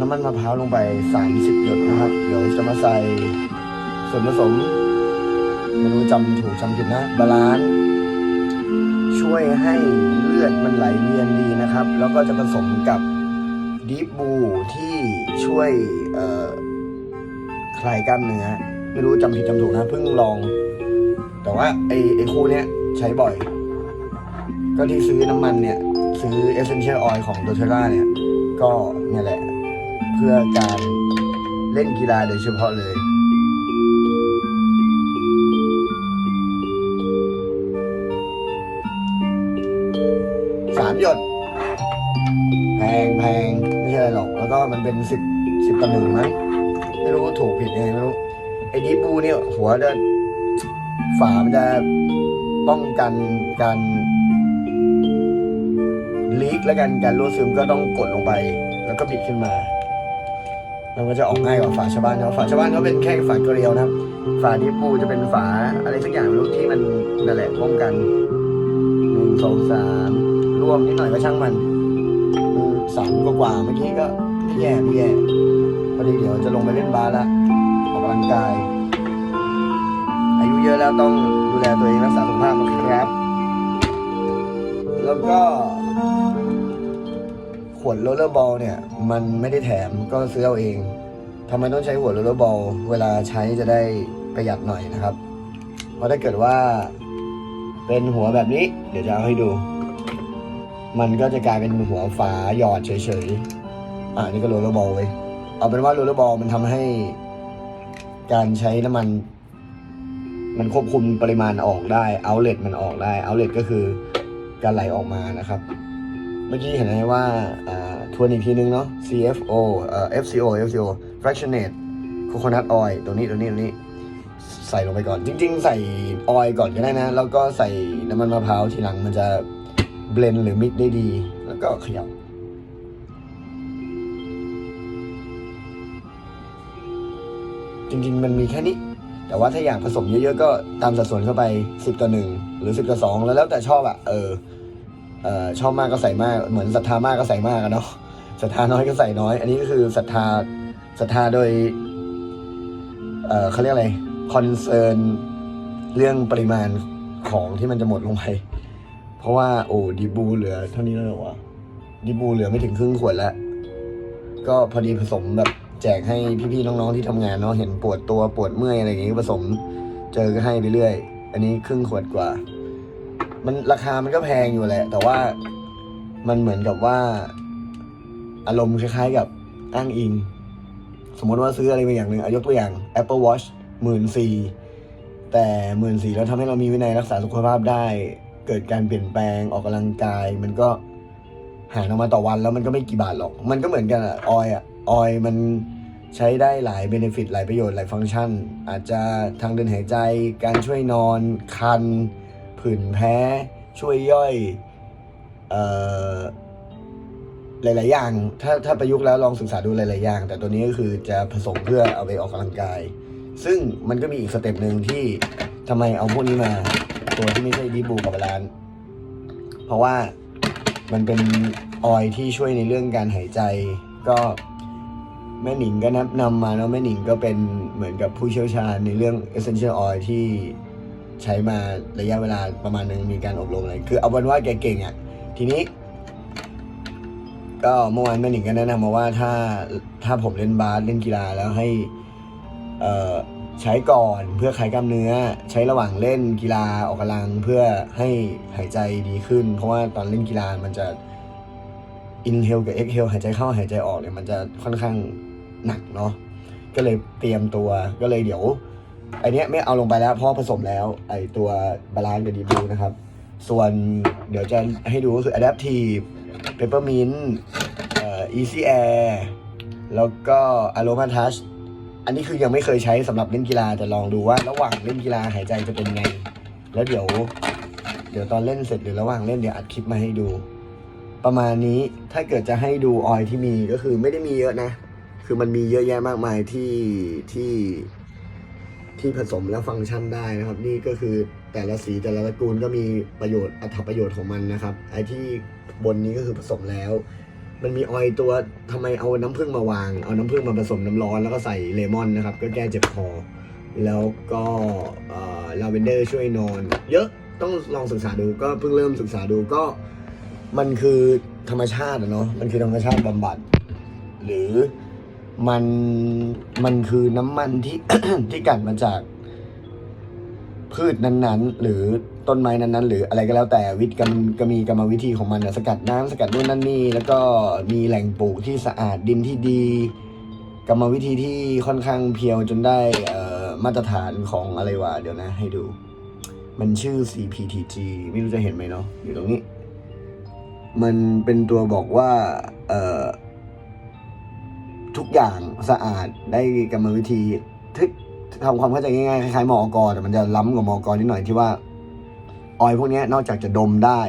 น้ำมันมะพร้าวลงไป 30 หยดนะครับ เดี๋ยวจะมาใส่ส่วนผสมไม่รู้จำถูกจำผิดนะ บาลานซ์ช่วยให้เลือดมันไหลเวียนดีนะครับ แล้วก็จะผสมกับดีบูที่ช่วยคลายกล้ามเนื้อไม่รู้จำผิดจำถูกนะเพิ่งลอง แต่ว่าไอ้ไอคู่เนี้ยใช้บ่อย ก็ที่ซื้อน้ำมันเนี่ย ซื้อ Essential Oil ของ d o t e r a เนี่ย ก็เนี่ยแหละ พื่อการเล่นกีฬาโดยเฉพาะเลย สามหยด แพงแพงไม่ใช่อะไรหรอก แล้วก็มันเป็นสิบสิบต่อหนึ่งมั้งไม่รู้ถูกผิดยังไงไม่รู้ ไอ้ดีปูเนี่ย หัวจะฝามันจะป้องกันการลีกแล้วกันการรั่วซึมก็ต้องกดลงไป แล้วก็บิดขึ้นมา มันก็จะออกง่ายกว่าฝาชาวบ้านเขาฝาชาวบ้านเขาเป็นแค่ฝาเกลียวนะครับฝาดีปูจะเป็นฝาอะไรสักอย่างไม่รู้ที่มันนั่นแหละป้องกันหนึ่งสองสามรวมนิดหน่อยก็ช่างมันอืมสามกว่าเมื่อกี้ก็แย่ไม่แย่พอดีเดี๋ยวจะลงไปเล่นบาสละออกกำลังกาย อายุเยอะแล้วต้องดูแลตัวเองรักษาสุขภาพนะครับ แล้วก็ ขวดโรลเลอร์บอลเนี่ย มันไม่ได้แถมก็ซื้อเอาเองทำไมต้องใช้ขวดโรลเลอร์บอลเวลาใช้จะได้ประหยัดหน่อยนะครับ เพราะถ้าเกิดว่า เป็นหัวแบบนี้ เดี๋ยวจะเอาให้ดู มันก็จะกลายเป็นหัวฝาหยอดเฉยๆอ่านี่ก็โรลเลอร์บอลเว้ยเอาเป็นว่าโรลเลอร์บอลมันทำให้ การใช้น้ำมัน มันควบคุมปริมาณออกได้เอาเล t มันออกได้เอาเล t ก็คือการไหลออกมานะครับ เมื่อกี้เห็นไหมว่าทวนอีกทีนึงเนาะ CFO เอ่อ FCO FCO fractionate coconut oil ตัวนี้ตัวนี้ตัวนี้ ใส่ลงไปก่อน จริง ๆ ใส่ออยก่อนก็ได้นะ แล้วก็ใส่น้ำมันมะพร้าวทีหลังมันจะเบลนหรือมิกได้ดี แล้วก็เขยับจริงๆ มันมีแค่นี้ แต่ว่าถ้าอยากผสมเยอะๆ ก็ตามสัดส่วนเข้าไป 10 ต่อ 1 หรือ 10 ต่อ 2 แล้วแล้วแต่ชอบอะเออ เอ่อชอบมากก็ใส่มาก เหมือนศรัทธามากก็ใส่มากอะเนาะศรัทธาน้อยก็ใส่น้อย อันนี้ก็คือศรัทธาศรัทธาโดยเอ่อเขาเรียกอะไรคอนเซิร์นเรื่องปริมาณของที่มันจะหมดลงไป เพราะว่าโอ้ดีบูเหลือเท่านี้แล้วเหรอวะดีบูเหลือไม่ถึงครึ่งขวดแล้ว ก็พอดีผสมแบบแจกให้พี่ๆน้องๆที่ทำงานเนาะเห็นปวดตัวปวดเมื่อยอะไรอย่างงี้ผสม เจอก็ให้ไปเรื่อย อันนี้ครึ่งขวดกว่า มันราคามันก็แพงอยู่แหละ แต่ว่ามันเหมือนกับว่า อารมณ์คล้ายๆกับอ้างอิง สมมติว่าซื้ออะไรไปอย่างหนึ่งอายกตัวอย่าง Apple Watch หมื่นสี่แต่หมื่นสี่แล้วทำให้เรามีวินัยรักษาสุขภาพได้ เกิดการเปลี่ยนแปลงออกกำลังกาย มันก็หารออกมาต่อวันแล้วมันก็ไม่กี่บาทหรอก มันก็เหมือนกันอะออยอะออยมันใช้ได้หลายเบนฟิตหลายประโยชน์หลายฟังก์ชัน อาจจะทางเดินหายใจ การช่วยนอน คัน ผื่นแพ้ ช่วยย่อยเอ่อหลาย ๆ อย่าง ถ้าถ้าประยุกต์แล้วลองศึกษาดูหลาย ๆ อย่าง แต่ตัวนี้ก็คือจะผสมเพื่อเอาไปออกกำลังกาย ซึ่งมันก็มีอีกสเต็ปหนึ่งที่ทำไมเอาพวกนี้มา ตัวที่ไม่ใช่ดีบูกับบาลานเพราะว่ามันเป็นออยล์ที่ช่วยในเรื่องการหายใจ ก็แม่หนิงก็นับนำมาเนาะแม่หนิงก็เป็นเหมือนกับผู้เชี่ยวชาญในเรื่อง essential oil ที่ ใช้มาระยะเวลาประมาณหนึ่งมีการอบรมอะไรคือเอาเป็นว่าแกเก่งอะ่ะทีนี้ ก็เมื่อวานแม่หนิงก็แนะนำมาว่าถ้าถ้าผมเล่นบาสเล่นกีฬาแล้วให้เอ่อใช้ก่อนเพื่อคลายกล้ามเนื้อ ใช้ระหว่างเล่นกีฬาออกกำลังเพื่อให้หายใจดีขึ้น เพราะว่าตอนเล่นกีฬามันจะ inhale กับ exhale หายใจเข้าหายใจออกเนี่ยมันจะค่อนข้างหนักเนาะก็เลยเตรียมตัวก็เลยเดี๋ยว ไอเนี้ยไม่เอาลงไปแล้วเพราะผสมแล้ว ไอตัวบาลานซ์กับดีบูนะครับ ส่วนเดี๋ยวจะให้ดูก็คือ adaptive peppermint เอ่อ easy air แล้วก็ aroma touch อันนี้คือยังไม่เคยใช้สำหรับเล่นกีฬาแต่ลองดูว่าระหว่างเล่นกีฬาหายใจจะเป็นไง แล้วเดี๋ยว เดี๋ยวตอนเล่นเสร็จหรือระหว่างเล่นเดี๋ยวอัดคลิปมาให้ดู ประมาณนี้ถ้าเกิดจะให้ดูออยที่มีก็คือไม่ได้มีเยอะนะ คือมันมีเยอะแยะมากมายที่ที่ ที่ผสมและฟังก์ชันได้นะครับ นี่ก็คือแต่ละสีแต่ละตระกูลก็มีประโยชน์อัตประโยชน์ของมันนะครับ ไอ้ที่บนนี้ก็คือผสมแล้ว มันมีออยตัวทำไมเอาน้ำผึ้งมาวาง เอาน้ำผึ้งมาผสมน้ำร้อนแล้วก็ใส่เลมอนนะครับ ก็แก้เจ็บคอ แล้วก็ลาเวนเดอร์ช่วยนอน เยอะต้องลองศึกษาดูก็เพิ่งเริ่มศึกษาดูก็มันคือธรรมชาติอะเนาะมันคือธรรมชาติบำบัด หรือ มันมันคือน้ำมันที่ ที่กันมาจากพืชนั้นๆ หรือต้นไม้นั้นๆ หรืออะไรก็แล้วแต่วิธีการก็มีกรรมวิธีของมันอะสกัดน้ำสกัดนู่นนั่นนี่ แล้วก็มีแหล่งปลูกที่สะอาดดินที่ดี กรรมวิธีที่ค่อนข้างเพียวจนได้เอ่อมาตรฐานของอะไรวะเดี๋ยวนะ ให้ดู มันชื่อ CPTG ไม่รู้จะเห็นไหมเนาะอยู่ตรงนี้ มันเป็นตัวบอกว่า เอ่อ ทุกอย่างสะอาดได้กรรมวิธีทึกทำความเข้าใจง่ายๆคล้ายๆมอกแต่มันจะล้ำกว่ามอกนิดหน่อยที่ว่า ออยพวกนี้นอกจากจะดมได้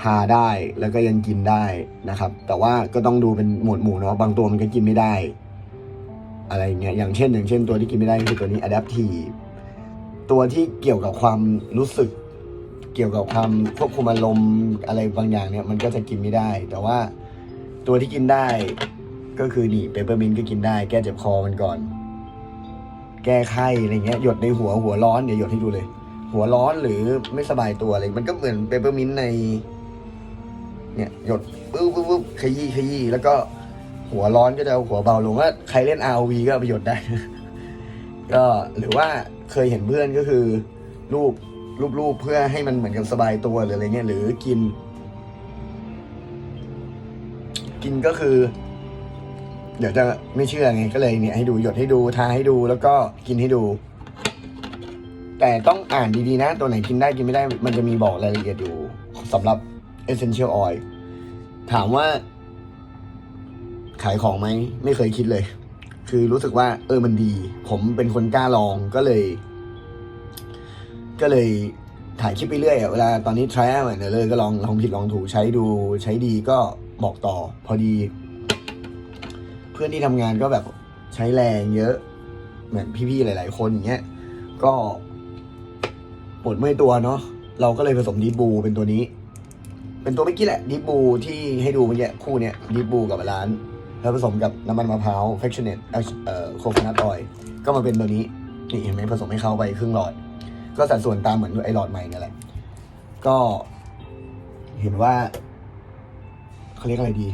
ทาได้แล้วก็ยังกินได้นะครับ แต่ว่าก็ต้องดูเป็นหมวดหมู่เนาะบางตัวมันก็กินไม่ได้ อะไรเงี้ยอย่างเช่น อย่างเช่น ตัวที่กินไม่ได้คือตัวนี้ adaptive ตัวที่เกี่ยวกับความรู้สึก เกี่ยวกับความควบคุมอารมณ์อะไรบางอย่างเนี่ยมันก็จะกินไม่ได้ แต่ว่าตัวที่กินได้ ก็คือนี่เปเปอร์มินก็กินได้ แก้เจ็บคอมันก่อน แก้ไข้อะไรเงี้ยหยดในหัวหัวร้อนเดี๋ยวหยดให้ดูเลย หัวร้อนหรือไม่สบายตัวอะไรมันก็เหมือนเปเปอร์มินใน เนี่ยหยดปึ๊บปึ๊บปึ๊บขยี้ขยี้แล้วก็หัวร้อนก็จะเอาหัวเบาลงว่าใครเล่น ROV ก็เอาไปหยดได้ ก็หรือว่าเคยเห็นเพื่อนก็คือรูปรูปรูปเพื่อให้มันเหมือนกับสบายตัวหรืออะไรเงี้ยหรือกิน กินก็คือ เดี๋ยวจะไม่เชื่อไงก็เลยเนี่ยให้ดูหยดให้ดูทาให้ดูแล้วก็กินให้ดู แต่ต้องอ่านดีๆนะ ตัวไหนกินได้กินไม่ได้ มันจะมีบอกรายละเอียดอยู่สำหรับ essential oil ถามว่า ขายของไหม ไม่เคยคิดเลย คือรู้สึกว่า เออมันดี ผมเป็นคนกล้าลองก็เลย ก็เลยถ่ายคลิปไปเรื่อยเวลาตอนนี้ trial เนี่ยเลยก็ลองลองผิดลองถูกใช้ดูใช้ดีก็บอกต่อ พอดี พื่อนที่ทำงานก็แบบใช้แรงเยอะ เหมือนพี่ๆหลาย ๆ คนอย่างเงี้ยก็ปวดเมื่อยตัวเนาะเราก็เลยผสมดีบูเป็นตัวนี้ เป็นตัวเมื่อกี้แหละดีบูที่ให้ดูเมื่อกี้คู่เนี้ยดีบูกับร้าน แล้วผสมกับน้ำมันมะพร้าว f a c t i o n a t e เอ่อโคค o นัทออยก็มาเป็นตัวนี้นี่เห็นไหมผสมให้เข้าไปครึ่งหลอด ก็สัดส่วนตามเหมือนไอหลอดใหม่นั่นแหละก็เห็นว่าเขาเรียกอะไรดี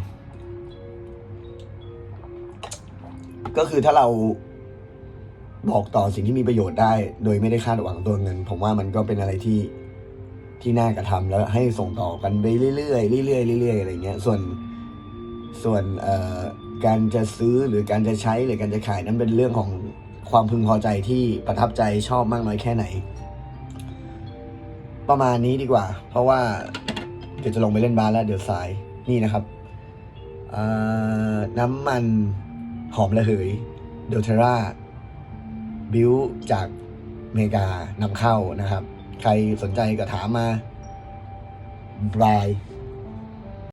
ก็คือถ้าเราบอกต่อสิ่งที่มีประโยชน์ได้ โดยไม่ได้คาดหวังตัวเงิน ผมว่ามันก็เป็นอะไรที่ที่น่ากระทำแล้วให้ส่งต่อกันไปเรื่อยๆเรื่อยๆเรื่อยๆอะไรเงี้ย ส่วนส่วนเอ่อการจะซื้อหรือการจะใช้หรือการจะขายนั้นเป็นเรื่องของความพึงพอใจที่ประทับใจชอบมากน้อยแค่ไหน ประมาณนี้ดีกว่า เพราะว่าเดี๋ยวจะลงไปเล่นบาสแล้วเดี๋ยวสายนี่นะครับเอ่อน้ำมัน หอมระเหยเดลเทราบิวจากอเมริกานำเข้านะครับ ใครสนใจก็ถามมาบาย